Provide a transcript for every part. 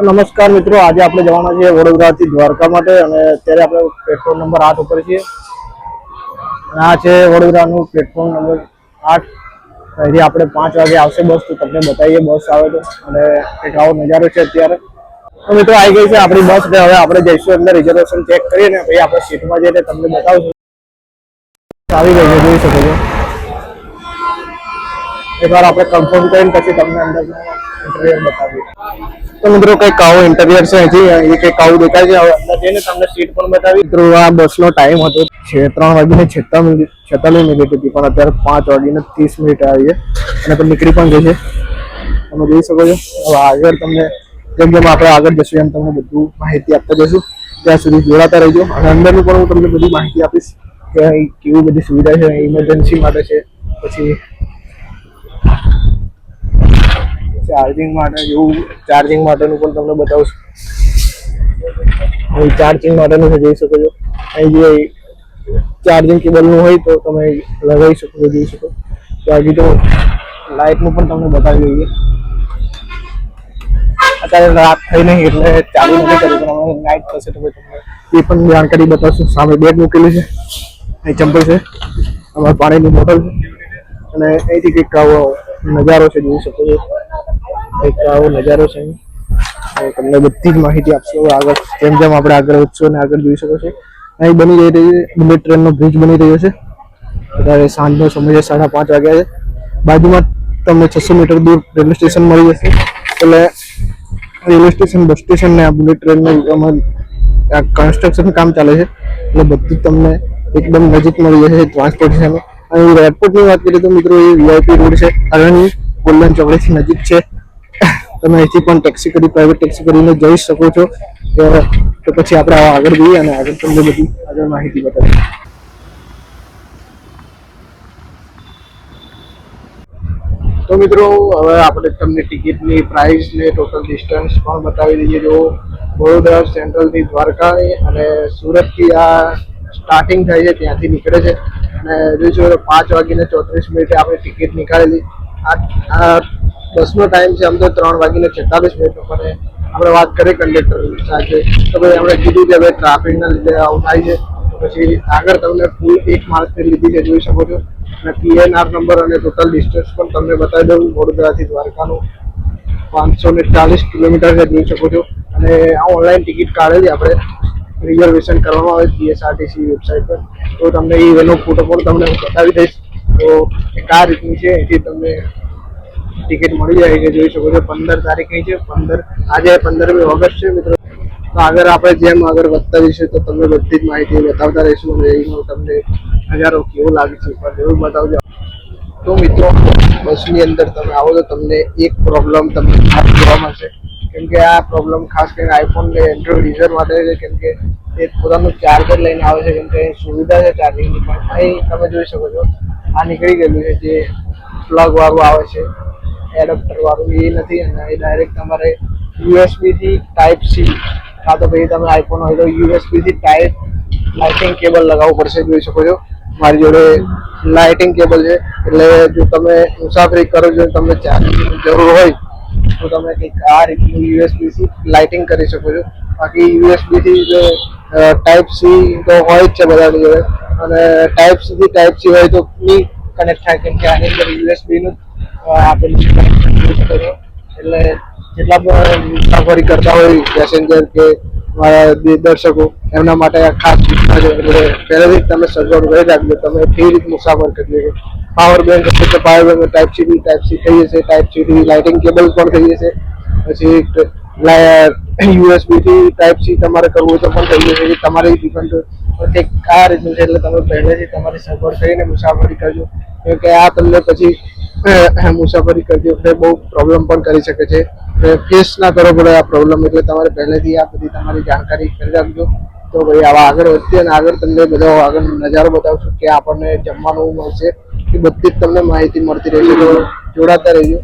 નમસ્કાર મિત્રો, આજે આપણે જવાના છીએ વડોદરાથી દ્વારકા માટે અને અત્યારે આપણે પ્લેટફોર્મ નંબર આઠ ઉપર છીએ. અને આ છે વડોદરાનું પ્લેટફોર્મ નંબર આઠ. અહીંથી આપણે પાંચ વાગે આવશે બસ, તો તમને બતાવીએ, બસ આવે તો. અને એક આવો નજારો છે અત્યારે. તો મિત્રો, આવી ગઈ છે આપણી બસ ને હવે આપણે જઈશું અંદર રિઝર્વેશન ચેક કરીએ ને પછી આપણે સીટમાં જઈને તમને બતાવશું આવી ગઈ છે, જોઈ શકો છો. એકવાર આપણે કન્ફર્મ કરીને પછી તમને અંદર ઇન્ટરવ્યુ બતાવીએ. તો મિત્રો કંઈક આવું ઇન્ટરવ્યુ છે અહીંથી એ કંઈક આવું દેખાય છે હવે અંદર જઈને તમને સીટ પણ બતાવી મિત્રો આ બસનો ટાઈમ હતો. છે ત્રણ વાગીને છેતાલીસ મિનિટ છેતાલીસ મિનિટ હતી પણ અત્યારે પાંચ વાગીને ત્રીસ મિનિટ આવી છે. અને તો નીકળી પણ ગઈ છે તમે જોઈ શકો છો. હવે આગળ તમને જેમ જેમ આપણે આગળ જશું એમ તમને બધું માહિતી આપતા જશું ત્યાં સુધી જોડાતા રહેજો. અને અંદરનું પણ હું તમને બધી માહિતી આપીશ કે કેવી બધી સુવિધા છે ઇમરજન્સી માટે છે. પછી ચાર્જિંગ માટે જેવું ચાર્જિંગ માટેનું પણ તમને બતાવશું. અહીં ચાર્જિંગ માટેનું છે, જોઈ શકો છો. અહીં જે ચાર્જિંગ કેબલનું હોય તો તમે લગાવી શકો છો, જોઈ શકો. બાકી તો લાઇટનું પણ તમને બતાવી દઈએ. અત્યારે રાત થઈ નહીં એટલે ચાલુ નથી કર્યું અમે નાઇટ થશે તો તમને એ પણ જાણકારી બતાવશું. સામે બેગ મૂકેલી છે. અહીં ચંપલ છે. અમારે પાણીની બોટલ છે. અને અહીંથી કંઈક નજારો છે, જોઈ શકો છો. કંઈક આવો નજારો છે તમને બધી જ માહિતી આપશો. આગળ જેમ જેમ આપણે આગળ વધશો અને આગળ જોઈ શકો છો. અહીં બની રહી રહી છે. બુલેટ ટ્રેનનો બ્રિજ બની રહ્યો છે. અત્યારે સાંજનો સમય છે, સાડા પાંચ વાગ્યા છે. બાજુમાં તમને છસો મીટર દૂર રેલવે સ્ટેશન મળી જશે. એટલે રેલવે સ્ટેશન, બસ સ્ટેશન ને આ બુલેટ ટ્રેનનું કન્સ્ટ્રક્શન કામ ચાલે છે. એટલે બધું તમને એકદમ નજીક મળી જશે ટ્રાન્સપોર્ટેશન એરપોર્ટની વાત કરીએ તો મિત્રો એ વીઆઈપી રોડ છે. અરણી ગોલ્ડન ચોકડીથી નજીક છે. તમે અહીંથી પણ ટેક્સી કરી પ્રાઇવેટ ટેક્સી કરીને જઈ શકો છો. તો પછી આપણે આગળ જઈએ અને આગળ તમને બધી આગળ માહિતી બતાવીએ. તો મિત્રો, હવે આપણે તમને ટિકિટની પ્રાઇસ ને ટોટલ ડિસ્ટન્સ પણ બતાવી દઈએ. જો વડોદરા સેન્ટ્રલથી દ્વારકા અને સુરતથી આ સ્ટાર્ટિંગ થાય છે, ત્યાંથી નીકળે છે. અને જોઈશું પાંચ વાગીને ચોત્રીસ મિનિટે આપણે ટિકિટ નીકાળેલી. આ બસનો ટાઈમ છે તો ત્રણ વાગીને છેતાલીસ મિનિટ ઉપર આપણે વાત કરીએ કંડક્ટર સાથે તો ભાઈ એમણે કીધું કે ભાઈ ટ્રાફિકના લીધે આવું થાય છે. પછી આગળ તમને ફૂલ એક માણસની લીધી જોઈ શકો છો. અને પીએનઆર નંબર અને ટોટલ ડિસ્ટન્સ પણ તમને બતાવી દઉં, વડોદરાથી દ્વારકાનું પાંચસો ને ચાલીસ કિલોમીટર છે, જોઈ શકો છો. અને આ ઓનલાઈન ટિકિટ કાઢેલી આપણે. રિઝર્વેશન કરવામાં આવે જીએસઆરટીસી વેબસાઇટ પર. તો તમને એ એનો ફોટો પણ તમને હું બતાવી દઈશ. તો એક આ રીતની છે, એથી તમને ટિકિટ મળી જાય છે જોઈ શકો છો. પંદર તારીખની છે. પંદર, આજે પંદરમી ઓગસ્ટ છે, મિત્રો. તો આગળ આપણે જેમ આગળ વધતા જઈશું, તો તમને બધી જ માહિતી બતાવતા રહીશું અને એનો તમને નજારો કેવો લાગે છે, પણ જરૂર બતાવજો. તો મિત્રો, બસની અંદર તમે આવો તો તમને એક પ્રોબ્લેમ તમને ખાસ જોવા મળશે. કેમ કે આ પ્રોબ્લેમ ખાસ કરીને આઈફોન ને એન્ડ્રોઈડ યુઝર માટે છે, કેમ કે એ પોતાનું ચાર્જર લઈને આવે છે, કેમ કે સુવિધા છે ચાર્જિંગની પણ અહીં તમે જોઈ શકો છો, આ નીકળી ગયેલું છે, જે પ્લગ વાળું આવે છે. એડપ્ટર વાળું એ નથી અને એ ડાયરેક્ટ તમારે યુએસબી થી ટાઈપ સી કાં તો પછી તમે આઈફોન હોય તો યુએસબી થી ટાઈપ લાઇટિંગ કેબલ લગાવવું પડશે, જોઈ શકો છો. મારી જોડે લાઇટિંગ કેબલ છે. એટલે જો તમે મુસાફરી કરો છો, તમને ચાર્જિંગની જરૂર હોય, તો તમે કંઈક આ રીતનું યુએસબી થી લાઇટિંગ કરી શકો છો. બાકી યુએસબી થી જો ટાઈપ સી તો હોય જ છે બધાની જોડે. અને ટાઈપ સી થી ટાઈપ સી હોય તો નહીં કનેક્ટ થાય, કેમ કે આની અંદર યુએસબી નું એટલે જેટલા પણ મુસાફરી કરતા હોય પેસેન્જર કે દર્શકો એમના માટે આ ખાસ સૂચના છે એટલે પહેલેથી તમે સગવડ કરી રાખજો તમે કેવી રીતે મુસાફર કરી શકો પાવર બેંક હશે તો power bank type C type C થઈ જશે ટાઈપ સી લાઇટિંગ કેબલ પણ થઈ જશે પછી યુએસબી થી ટાઈપ સી તમારે કરવું તો પણ થઈ જશે તમારે ડિપેન્ડ કે આ રીતનું છે એટલે તમે પહેલેથી તમારી સગવડ કરીને મુસાફરી કરજો કેમકે આ તમને પછી મુસાફરી કરતી વખતે બહુ પ્રોબ્લેમ પણ કરી શકે છે. ફેસ ના કરવો પડે આ પ્રોબ્લેમ એટલે તમારે પહેલેથી આ બધી તમારી જાણકારી કરી રાખજો. તો ભાઈ આવા આગળ વધીએ અને આગળ તમને બધો આગળ નજારો બતાવશું કે આપણને જમવાનું મળશે એ બધી જ તમને માહિતી મળતી રહેશે. તો જોડાતા રહેજો.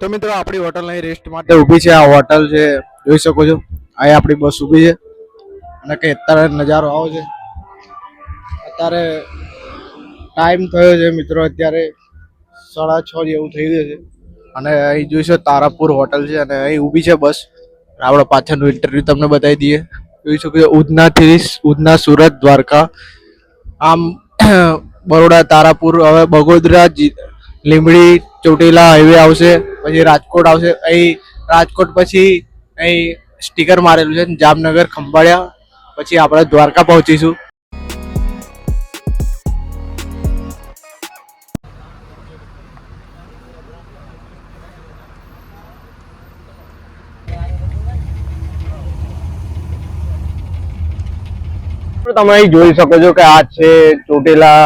તો મિત્રો, આપણી હોટલ અહીં રેસ્ટ માટે ઊભી છે આ હોટલ છે, જોઈ શકો છો. અહીં આપણી બસ ઊભી છે. અને કે અત્યારે નજારો આવો છે. અત્યારે ટાઈમ થયો છે મિત્રો, અત્યારે સાડા છ જેવું થઈ ગયું છે. અને અહીં જોઈશો તારાપુર હોટલ છે અને અહીં ઊભી છે બસ. આપણે પાછળનું ઇન્ટરવ્યૂ તમને બતાવી દઈએ. જોઈ શકો છો ઉધનાથી ઉધના સુરત દ્વારકા. આમ, બરોડા, તારાપુર, હવે બગોદરા લીંબડી ચોટીલા હાઈવે આવશે, પછી રાજકોટ આવશે. અહીં રાજકોટ પછી અહીં સ્ટીકર મારેલું છે, જામનગર, ખંભાળિયા. પછી આપણે દ્વારકા પહોંચીશું. તમે અહીં જોઈ શકો છો કે આ છે ચોટીલા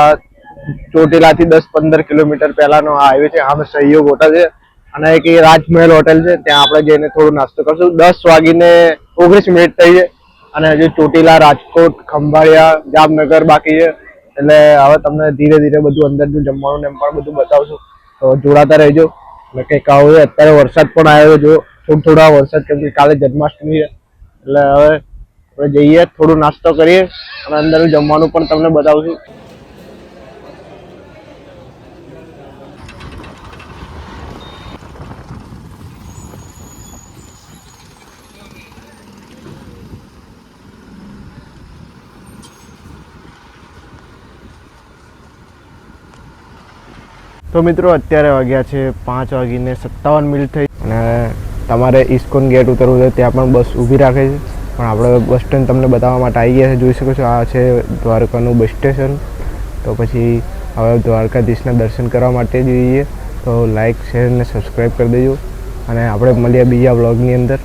ચોટીલાથી દસ પંદર કિલોમીટર પહેલાનો આ હાઈવે છે. આમ સહયોગ હોટલ છે. અને એક એ રાજમહેલ હોટેલ છે. ત્યાં આપણે જઈને થોડો નાસ્તો કરશું. દસ વાગીને ઓગણીસ મિનિટ થઈ છે. અને હજુ ચોટીલા, રાજકોટ, ખંભાળિયા, જામનગર બાકી છે. એટલે હવે તમને ધીરે ધીરે બધું અંદરનું જમવાનું ને એમ પણ બધું બતાવશું. તો જોડાતા રહેજો. એટલે કંઈક આવું અત્યારે વરસાદ પણ આવ્યો જો થોડો થોડા વરસાદ કેમ કે કાલે જન્માષ્ટમી છે. એટલે હવે આપણે જઈએ, થોડું નાસ્તો કરીએ અને અંદરનું જમવાનું પણ તમને બતાવશું. તો મિત્રો, અત્યારે વાગ્યા છે પાંચ વાગીને સત્તાવન મિનિટ થઈ અને તમારે ઇસ્કોન ગેટ ઉતરવું છે, ત્યાં પણ બસ ઊભી રાખે છે. પણ આપણે બસ સ્ટેન્ડ તમને બતાવવા માટે આવી ગયા છે, જોઈ શકો છો, આ છે દ્વારકાનું બસ સ્ટેશન. તો પછી હવે દ્વારકાધીશના દર્શન કરવા માટે જોઈએ. તો લાઇક શેર અને સબસ્ક્રાઈબ કરી દેજો. અને આપણે મળીએ બીજા બ્લોગની અંદર.